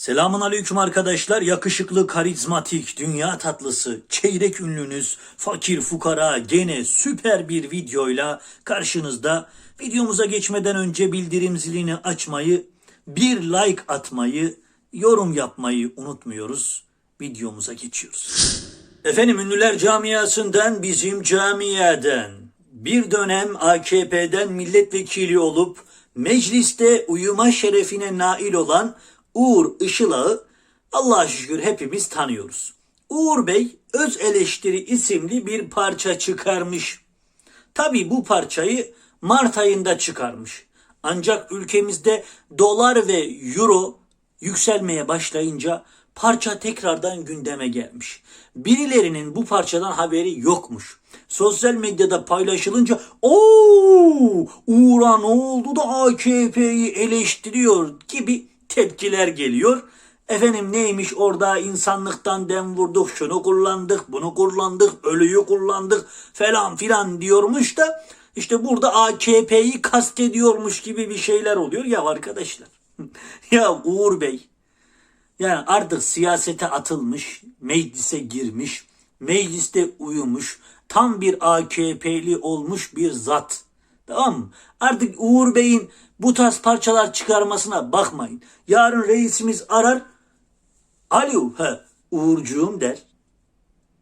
Selamun aleyküm arkadaşlar. Yakışıklı, karizmatik, dünya tatlısı, çeyrek ünlünüz, fakir fukara gene süper bir videoyla karşınızda. Videomuza geçmeden önce bildirim zilini açmayı, bir like atmayı, yorum yapmayı unutmuyoruz. Videomuza geçiyoruz. Efendim ünlüler camiasından bizim camiadan bir dönem AKP'den milletvekili olup mecliste uyuma şerefine nail olan Uğur Işılak'ı Allah'a şükür hepimiz tanıyoruz. Uğur Bey Öz Eleştiri isimli bir parça çıkarmış. Tabi bu parçayı Mart ayında çıkarmış. Ancak ülkemizde dolar ve euro yükselmeye başlayınca parça tekrardan gündeme gelmiş. Birilerinin bu parçadan haberi yokmuş. Sosyal medyada paylaşılınca ooo Uğur'a ne oldu da AKP'yi eleştiriyor gibi tepkiler geliyor. Efendim neymiş orada insanlıktan dem vurduk, şunu kullandık, bunu kullandık, ölüyü kullandık falan filan diyormuş da işte burada AKP'yi kastediyormuş gibi bir şeyler oluyor ya arkadaşlar. ya Uğur Bey yani artık siyasete atılmış, meclise girmiş, mecliste uyumuş, tam bir AKP'li olmuş bir zat. Tamam mı? Artık Uğur Bey'in bu tarz parçalar çıkarmasına bakmayın. Yarın reisimiz arar. Alo, he, Uğurcuğum der.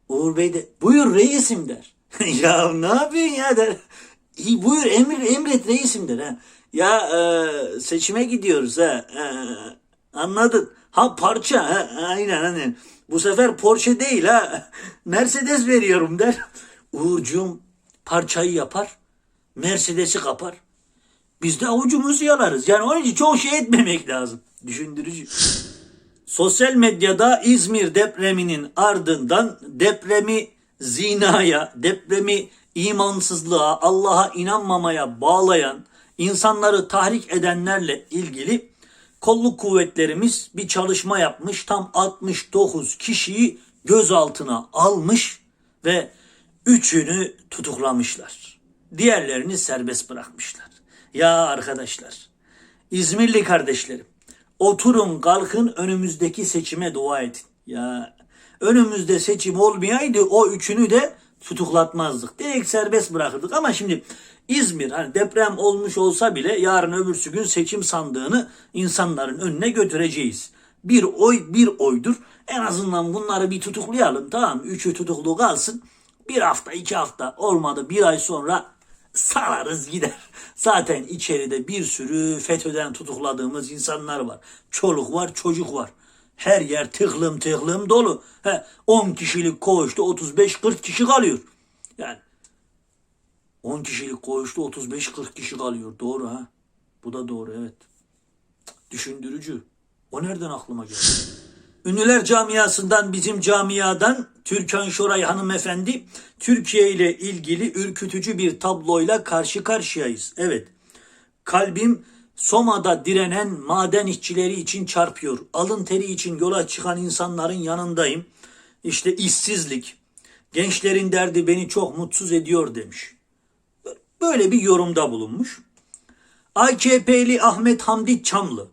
Uğur Bey de buyur reisim der. ya ne yapıyorsun ya der. İyi, buyur emir, emret reisim der. Ha. Ya e, seçime gidiyoruz ha. E, anladın. Ha parça ha. Aynen aynen. Bu sefer Porsche değil ha. Mercedes veriyorum der. Uğurcuğum parçayı yapar. Mercedes'i kapar. Biz de avucumuzu yalarız. Yani onun için çok şey etmemek lazım. Düşündürücü. Sosyal medyada İzmir depreminin ardından depremi zinaya, depremi imansızlığa, Allah'a inanmamaya bağlayan, insanları tahrik edenlerle ilgili kolluk kuvvetlerimiz bir çalışma yapmış. Tam 69 kişiyi gözaltına almış ve üçünü tutuklamışlar. Diğerlerini serbest bırakmışlar. Ya arkadaşlar, İzmirli kardeşlerim, oturun kalkın önümüzdeki seçime dua edin. Ya önümüzde seçim olmayaydı o üçünü de tutuklatmazdık. Direkt serbest bırakırdık ama şimdi İzmir hani deprem olmuş olsa bile yarın öbürsü gün seçim sandığını insanların önüne götüreceğiz. Bir oy bir oydur. En azından bunları bir tutuklayalım tamam? Üçü tutuklu kalsın. Bir hafta iki hafta olmadı bir ay sonra salarız gider. Zaten içeride bir sürü FETÖ'den tutukladığımız insanlar var. Çoluk var çocuk var. Her yer tıklım tıklım dolu. He, 10 kişilik koğuşta 35-40 kişi kalıyor. Yani 10 kişilik koğuşta 35-40 kişi kalıyor. Doğru ha. Bu da doğru evet. Düşündürücü. O nereden aklıma geldi? Ünlüler camiasından bizim camiadan Türkan Şoray hanımefendi Türkiye ile ilgili ürkütücü bir tabloyla karşı karşıyayız. Evet. Kalbim Soma'da direnen maden işçileri için çarpıyor. Alın teri için yola çıkan insanların yanındayım. İşte işsizlik, gençlerin derdi beni çok mutsuz ediyor demiş. Böyle bir yorumda bulunmuş. AKP'li Ahmet Hamdi Çamlı,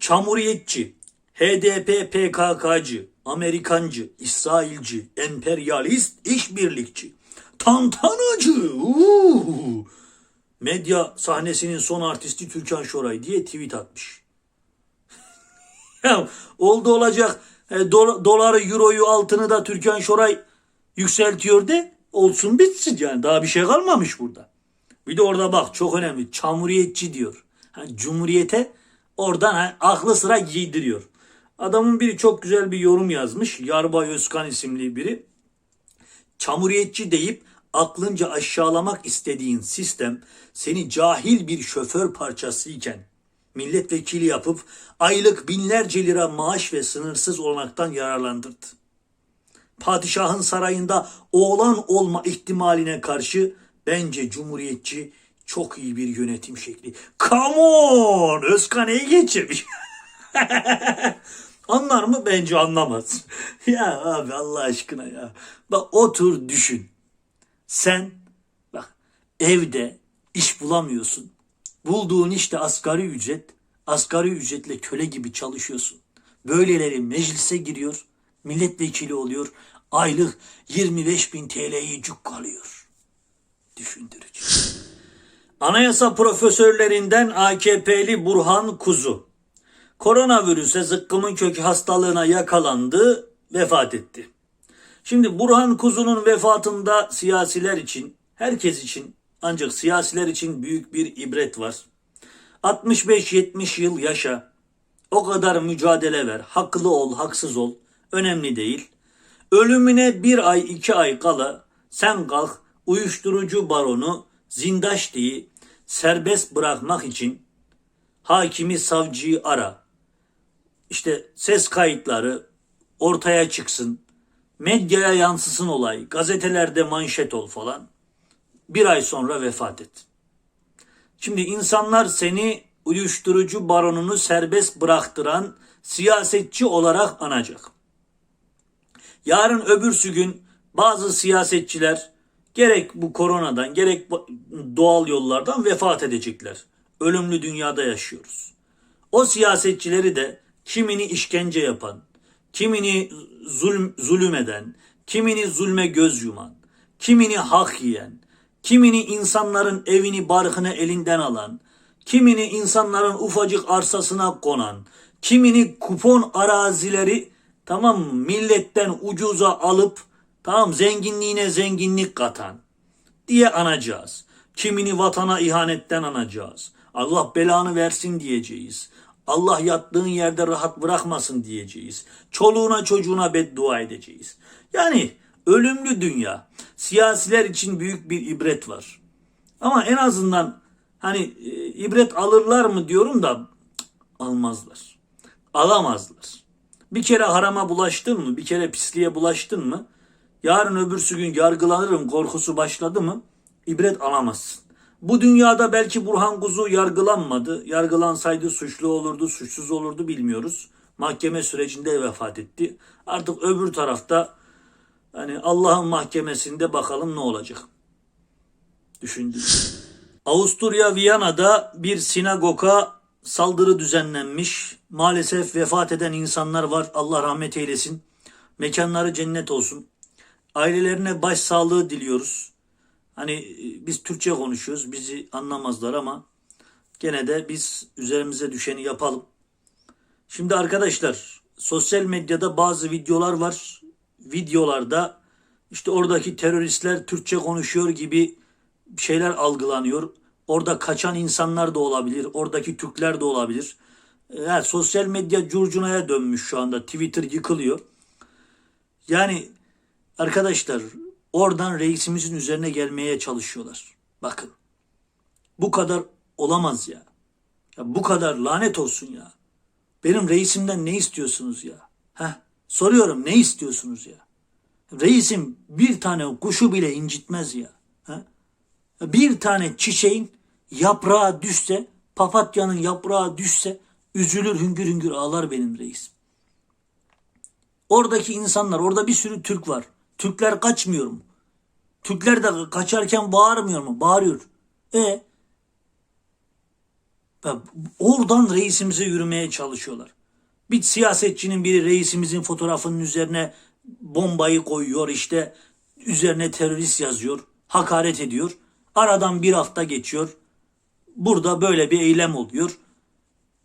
Çamuriyetçi, HDP PKK'cı, Amerikancı, İsrailci, emperyalist, işbirlikçi, tantanacı, uuu, medya sahnesinin son artisti Türkan Şoray diye tweet atmış. ya oldu olacak e, do- doları, euroyu, altını da Türkan Şoray yükseltiyor de olsun bitsin yani daha bir şey kalmamış burada. Bir de orada bak çok önemli çamuriyetçi diyor. Hani cumhuriyete oradan hani aklı sıra giydiriyor. Adamın biri çok güzel bir yorum yazmış. Yarbay Özkan isimli biri. Çamuriyetçi deyip aklınca aşağılamak istediğin sistem seni cahil bir şoför parçası iken milletvekili yapıp aylık binlerce lira maaş ve sınırsız olanaktan yararlandırdı. Padişahın sarayında oğlan olma ihtimaline karşı bence cumhuriyetçi çok iyi bir yönetim şekli. Come on! Özkan iyi geçirmiş. Anlar mı? Bence anlamaz. ya abi Allah aşkına ya. Bak otur düşün. Sen bak evde iş bulamıyorsun. Bulduğun işte asgari ücret. Asgari ücretle köle gibi çalışıyorsun. Böyleleri meclise giriyor, milletvekili oluyor, aylık 25 bin TL'yi cukkalıyor. Düşündürücü. Anayasa profesörlerinden AKP'li Burhan Kuzu. Koronavirüse zıkkımın kökü hastalığına yakalandı, vefat etti. Şimdi Burhan Kuzu'nun vefatında siyasiler için, herkes için ancak siyasiler için büyük bir ibret var. 65-70 yıl yaşa, o kadar mücadele ver, haklı ol, haksız ol, önemli değil. Ölümüne bir ay, iki ay kala sen kalk uyuşturucu baronu Zindaş diye serbest bırakmak için hakimi savcıyı ara. İşte ses kayıtları ortaya çıksın. Medyaya yansısın olay. Gazetelerde manşet ol falan. Bir ay sonra vefat et. Şimdi insanlar seni uyuşturucu baronunu serbest bıraktıran siyasetçi olarak anacak. Yarın öbürsü gün bazı siyasetçiler gerek bu koronadan gerek doğal yollardan vefat edecekler. Ölümlü dünyada yaşıyoruz. O siyasetçileri de kimini işkence yapan, kimini zulm, zulüm eden, kimini zulme göz yuman, kimini hak yiyen, kimini insanların evini barkını elinden alan, kimini insanların ufacık arsasına konan, kimini kupon arazileri tamam milletten ucuza alıp tamam zenginliğine zenginlik katan diye anacağız. Kimini vatana ihanetten anacağız. Allah belanı versin diyeceğiz. Allah yattığın yerde rahat bırakmasın diyeceğiz. Çoluğuna çocuğuna beddua edeceğiz. Yani ölümlü dünya. Siyasiler için büyük bir ibret var. Ama en azından hani e, ibret alırlar mı diyorum da almazlar. Alamazlar. Bir kere harama bulaştın mı, bir kere pisliğe bulaştın mı, yarın öbürsü gün yargılanırım korkusu başladı mı, ibret alamazsın. Bu dünyada belki Burhan Kuzu yargılanmadı. Yargılansaydı suçlu olurdu, suçsuz olurdu bilmiyoruz. Mahkeme sürecinde vefat etti. Artık öbür tarafta hani Allah'ın mahkemesinde bakalım ne olacak. Düşündüm. Avusturya Viyana'da bir sinagoga saldırı düzenlenmiş. Maalesef vefat eden insanlar var. Allah rahmet eylesin. Mekanları cennet olsun. Ailelerine başsağlığı diliyoruz. Hani e, biz Türkçe konuşuyoruz. Bizi anlamazlar ama gene de biz üzerimize düşeni yapalım. Şimdi arkadaşlar sosyal medyada bazı videolar var. Videolarda işte oradaki teröristler Türkçe konuşuyor gibi şeyler algılanıyor. Orada kaçan insanlar da olabilir. Oradaki Türkler de olabilir. Yani sosyal medya curcunaya dönmüş şu anda. Twitter yıkılıyor. Yani arkadaşlar oradan reisimizin üzerine gelmeye çalışıyorlar. Bakın. Bu kadar olamaz ya. ya bu kadar lanet olsun ya. Benim reisimden ne istiyorsunuz ya? Heh, soruyorum ne istiyorsunuz ya? Reisim bir tane kuşu bile incitmez ya. Heh? Bir tane çiçeğin yaprağı düşse, papatyanın yaprağı düşse üzülür hüngür hüngür ağlar benim reisim. Oradaki insanlar, orada bir sürü Türk var. Türkler kaçmıyor mu? Türkler de kaçarken bağırmıyor mu? Bağırıyor. E oradan reisimize yürümeye çalışıyorlar. Bir siyasetçinin biri reisimizin fotoğrafının üzerine bombayı koyuyor işte üzerine terörist yazıyor, hakaret ediyor. Aradan bir hafta geçiyor. Burada böyle bir eylem oluyor.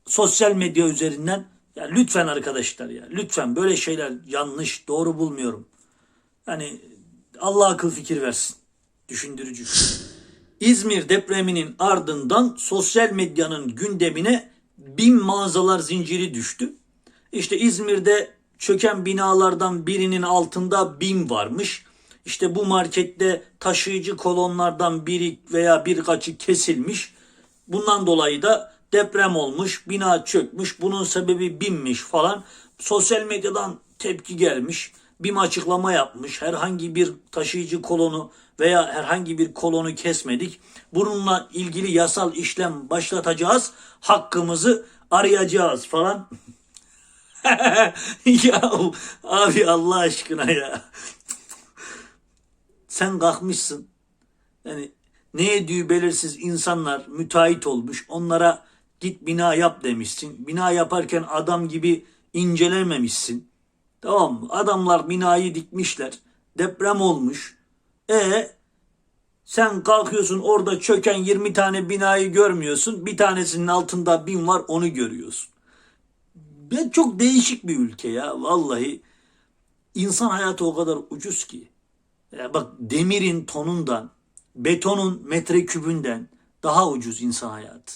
Sosyal medya üzerinden ya lütfen arkadaşlar ya lütfen böyle şeyler yanlış, doğru bulmuyorum. Yani Allah akıl fikir versin. Düşündürücü. İzmir depreminin ardından sosyal medyanın gündemine bin mağazalar zinciri düştü. İşte İzmir'de çöken binalardan birinin altında bin varmış. İşte bu markette taşıyıcı kolonlardan biri veya birkaçı kesilmiş. Bundan dolayı da deprem olmuş, bina çökmüş, bunun sebebi binmiş falan. Sosyal medyadan tepki gelmiş. BİM açıklama yapmış. Herhangi bir taşıyıcı kolonu veya herhangi bir kolonu kesmedik. Bununla ilgili yasal işlem başlatacağız. Hakkımızı arayacağız falan. ya abi Allah aşkına ya. Sen kalkmışsın. Yani ne ediyor belirsiz insanlar müteahhit olmuş. Onlara git bina yap demişsin. Bina yaparken adam gibi incelememişsin. Tamam mı? Adamlar binayı dikmişler. Deprem olmuş. E sen kalkıyorsun orada çöken 20 tane binayı görmüyorsun. Bir tanesinin altında bin var onu görüyorsun. Ben çok değişik bir ülke ya vallahi. İnsan hayatı o kadar ucuz ki. Ya bak demirin tonundan, betonun metrekübünden daha ucuz insan hayatı.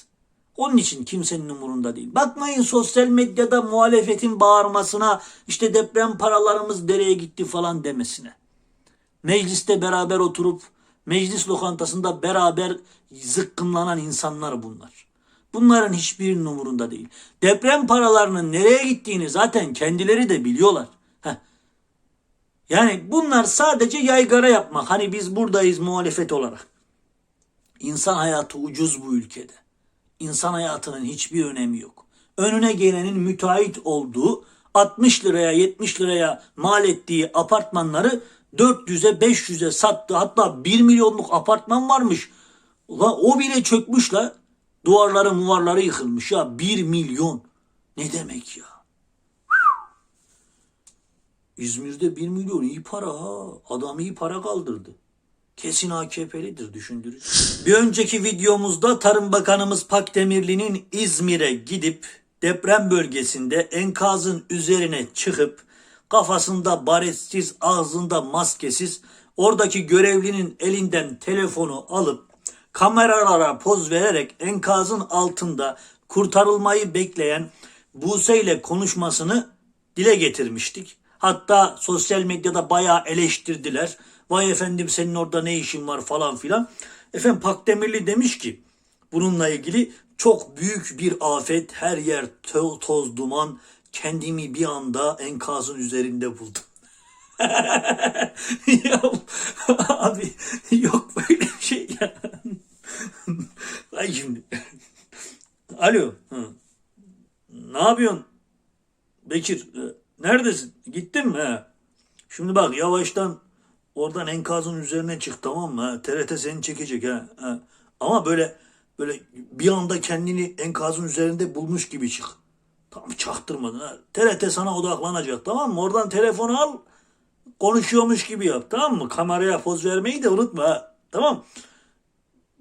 Onun için kimsenin umurunda değil. Bakmayın sosyal medyada muhalefetin bağırmasına işte deprem paralarımız nereye gitti falan demesine. Mecliste beraber oturup meclis lokantasında beraber zıkkımlanan insanlar bunlar. Bunların hiçbirinin umurunda değil. Deprem paralarının nereye gittiğini zaten kendileri de biliyorlar. Heh. Yani bunlar sadece yaygara yapmak. Hani biz buradayız muhalefet olarak. İnsan hayatı ucuz bu ülkede. İnsan hayatının hiçbir önemi yok. Önüne gelenin müteahhit olduğu 60 liraya 70 liraya mal ettiği apartmanları 400'e 500'e sattı. Hatta 1 milyonluk apartman varmış. Ulan o bile çökmüş la. Duvarları muvarları yıkılmış ya. 1 milyon. Ne demek ya? İzmir'de 1 milyon iyi para ha. Adam iyi para kaldırdı. Kesin AKP'lidir düşündürücü. Bir önceki videomuzda Tarım Bakanımız Pakdemirli'nin İzmir'e gidip deprem bölgesinde enkazın üzerine çıkıp kafasında baretsiz, ağzında maskesiz oradaki görevlinin elinden telefonu alıp kameralara poz vererek enkazın altında kurtarılmayı bekleyen Buse ile konuşmasını dile getirmiştik. Hatta sosyal medyada bayağı eleştirdiler. Vay efendim senin orada ne işin var falan filan. Efendim Pakdemirli demiş ki bununla ilgili çok büyük bir afet her yer to- toz duman kendimi bir anda enkazın üzerinde buldum. ya abi yok böyle bir şey ya. Ay şimdi. Alo. Hı. Ne yapıyorsun? Bekir. e, Neredesin? Gittin mi? He. Şimdi bak yavaştan oradan enkazın üzerine çık tamam mı? Ha? TRT seni çekecek ha. ha. Ama böyle böyle bir anda kendini enkazın üzerinde bulmuş gibi çık. Tamam çaktırmadın ha. TRT sana odaklanacak tamam mı? Oradan telefonu al konuşuyormuş gibi yap tamam mı? Kameraya poz vermeyi de unutma ha. Tamam.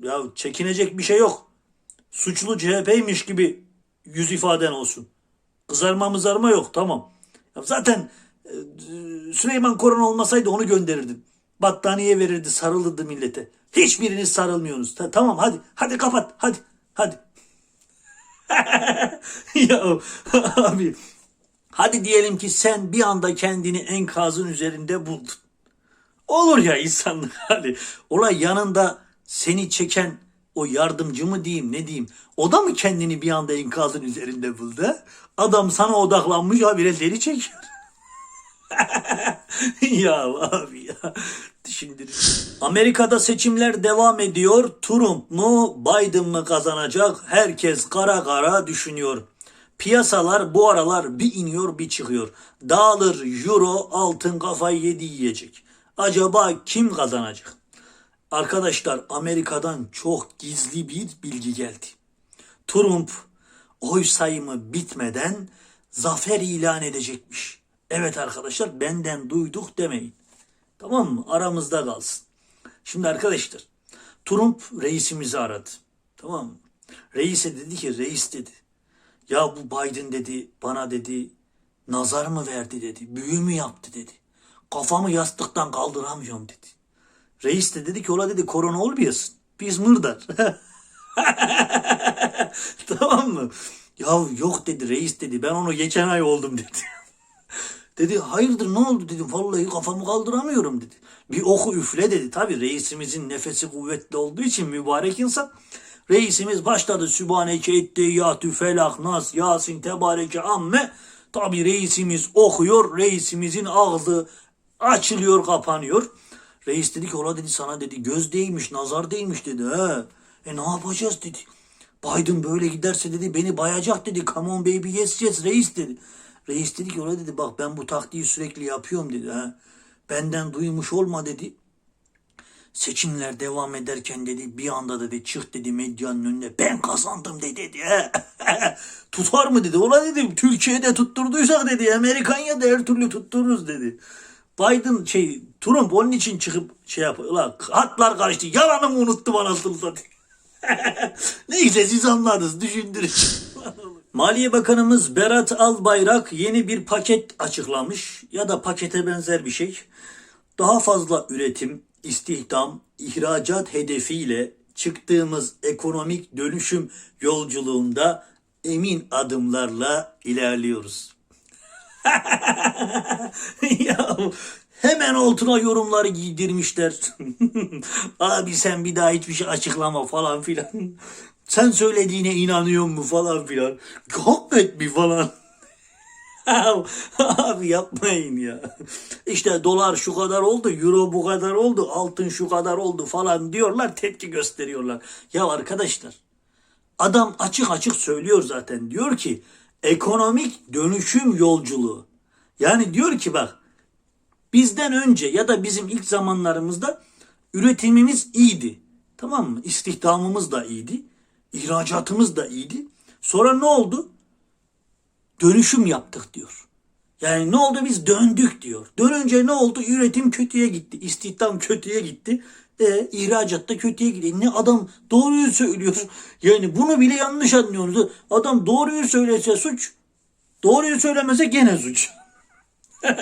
Ya çekinecek bir şey yok. Suçlu CHP'ymiş gibi yüz ifaden olsun. Kızarma mızarma yok tamam. Ya zaten Süleyman Koran olmasaydı onu gönderirdim. Battaniye verirdi sarılırdı millete. Hiçbiriniz sarılmıyorsunuz. Ta- tamam hadi hadi kapat hadi hadi. ya abi hadi diyelim ki sen bir anda kendini enkazın üzerinde buldun. Olur ya insanlık hali. Olay yanında seni çeken o yardımcı mı diyeyim ne diyeyim. O da mı kendini bir anda enkazın üzerinde buldu? Adam sana odaklanmış habire seni çekiyor. ya abi ya. Düşündürücü. Amerika'da seçimler devam ediyor. Trump mu Biden mı kazanacak? Herkes kara kara düşünüyor. Piyasalar bu aralar bir iniyor bir çıkıyor. Dağılır euro altın kafayı yedi yiyecek. Acaba kim kazanacak? Arkadaşlar Amerika'dan çok gizli bir bilgi geldi. Trump oy sayımı bitmeden zafer ilan edecekmiş. Evet arkadaşlar benden duyduk demeyin. Tamam mı? Aramızda kalsın. Şimdi arkadaşlar Trump reisimizi aradı. Tamam mı? Reise dedi ki reis dedi. Ya bu Biden dedi bana dedi nazar mı verdi dedi. Büyü mü yaptı dedi. Kafamı yastıktan kaldıramıyorum dedi. Reis de dedi ki ola dedi korona olmayasın. Biz mırdar. tamam mı? Ya yok dedi reis dedi. Ben onu geçen ay oldum dedi. Dedi hayırdır ne oldu dedim. Vallahi kafamı kaldıramıyorum dedi. Bir oku üfle dedi. Tabi reisimizin nefesi kuvvetli olduğu için mübarek insan. Reisimiz başladı Sübhaneke etteyyatü felak nas yasin tebareke amme. Tabi reisimiz okuyor. Reisimizin ağzı açılıyor kapanıyor. Reis dedi ki ola dedi sana dedi göz değmiş nazar değmiş dedi. He. E ne yapacağız dedi. Biden böyle giderse dedi beni bayacak dedi. Come on baby yes yes reis dedi. Reis dedi ki ola dedi bak ben bu taktiği sürekli yapıyorum dedi. Ha. Benden duymuş olma dedi. seçimler devam ederken dedi bir anda dedi çık dedi medyanın önüne ben kazandım dedi. dedi. Tutar mı dedi. Ola dedim Türkiye'de tutturduysak dedi Amerikanya'da her türlü tuttururuz dedi. Biden şey Trump onun için çıkıp şey yapıyor. Ulan hatlar karıştı. Yalanımı unuttum anasını satayım. Neyse siz anladınız düşündürün. Maliye Bakanımız Berat Albayrak yeni bir paket açıklamış ya da pakete benzer bir şey. Daha fazla üretim, istihdam, ihracat hedefiyle çıktığımız ekonomik dönüşüm yolculuğunda emin adımlarla ilerliyoruz. ya hemen altına yorumları giydirmişler. Abi sen bir daha hiçbir şey açıklama falan filan. Sen söylediğine inanıyor mu falan filan. Hakmet mi falan. Abi yapmayın ya. İşte dolar şu kadar oldu, euro bu kadar oldu, altın şu kadar oldu falan diyorlar, tepki gösteriyorlar. Ya arkadaşlar, adam açık açık söylüyor zaten. Diyor ki ekonomik dönüşüm yolculuğu. Yani diyor ki bak bizden önce ya da bizim ilk zamanlarımızda üretimimiz iyiydi. Tamam mı? İstihdamımız da iyiydi. İhracatımız da iyiydi. Sonra ne oldu? Dönüşüm yaptık diyor. Yani ne oldu biz döndük diyor. Dönünce ne oldu? Üretim kötüye gitti. İstihdam kötüye gitti. E, ihracat da kötüye gitti. Ne adam doğruyu söylüyor. Yani bunu bile yanlış anlıyoruz. Adam doğruyu söylese suç. Doğruyu söylemese gene suç.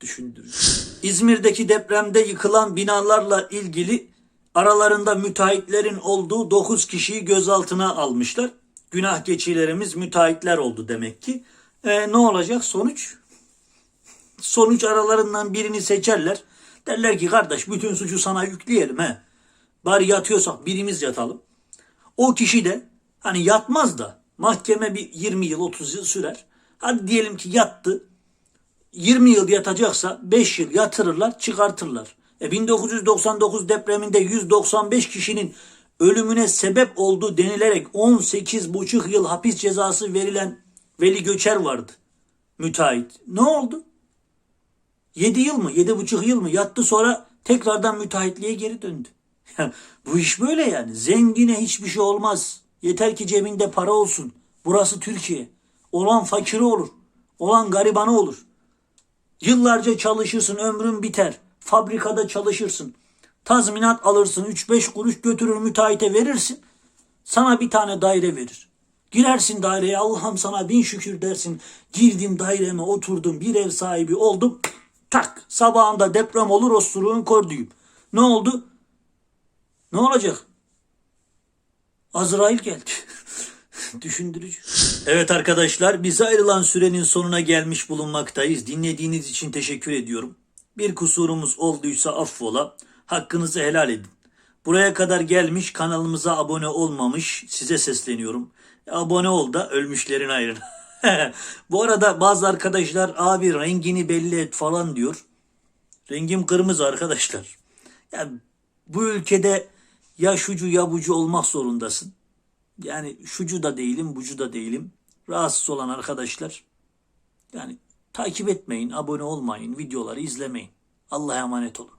Düşündürücü. İzmir'deki depremde yıkılan binalarla ilgili aralarında müteahhitlerin olduğu 9 kişiyi gözaltına almışlar. Günah geçilerimiz müteahhitler oldu demek ki. E, ne olacak sonuç? Sonuç aralarından birini seçerler. Derler ki kardeş bütün suçu sana yükleyelim he. Bari yatıyorsak birimiz yatalım. O kişi de hani yatmaz da mahkeme bir 20 yıl 30 yıl sürer. Hadi diyelim ki yattı. 20 yıl yatacaksa 5 yıl yatırırlar çıkartırlar. E 1999 depreminde 195 kişinin ölümüne sebep olduğu denilerek 18,5 yıl hapis cezası verilen Veli Göçer vardı. Müteahhit. Ne oldu? 7 yıl mı 7,5 yıl mı yattı sonra tekrardan müteahhitliğe geri döndü. Bu iş böyle yani. Zengine hiçbir şey olmaz. Yeter ki cebinde para olsun. Burası Türkiye. Olan fakiri olur. Olan garibanı olur. Yıllarca çalışırsın ömrün biter. Fabrikada çalışırsın. Tazminat alırsın 3-5 kuruş götürür müteahhite verirsin. Sana bir tane daire verir. Girersin daireye Allah'ım sana bin şükür dersin. Girdim daireme oturdum bir ev sahibi oldum. Tak sabahında deprem olur osuruğun korduyum. Ne oldu? Ne olacak? Azrail geldi. Düşündürücü. Evet arkadaşlar biz ayrılan sürenin sonuna gelmiş bulunmaktayız. Dinlediğiniz için teşekkür ediyorum. Bir kusurumuz olduysa affola. Hakkınızı helal edin. Buraya kadar gelmiş kanalımıza abone olmamış size sesleniyorum. Abone ol da ölmüşlerin ayrına. Bu arada bazı arkadaşlar abi rengini belli et falan diyor. Rengim kırmızı arkadaşlar. Yani bu ülkede ya şucu ya bucu olmak zorundasın. Yani şucu da değilim, bucu da değilim. Rahatsız olan arkadaşlar yani takip etmeyin, abone olmayın, videoları izlemeyin. Allah'a emanet olun.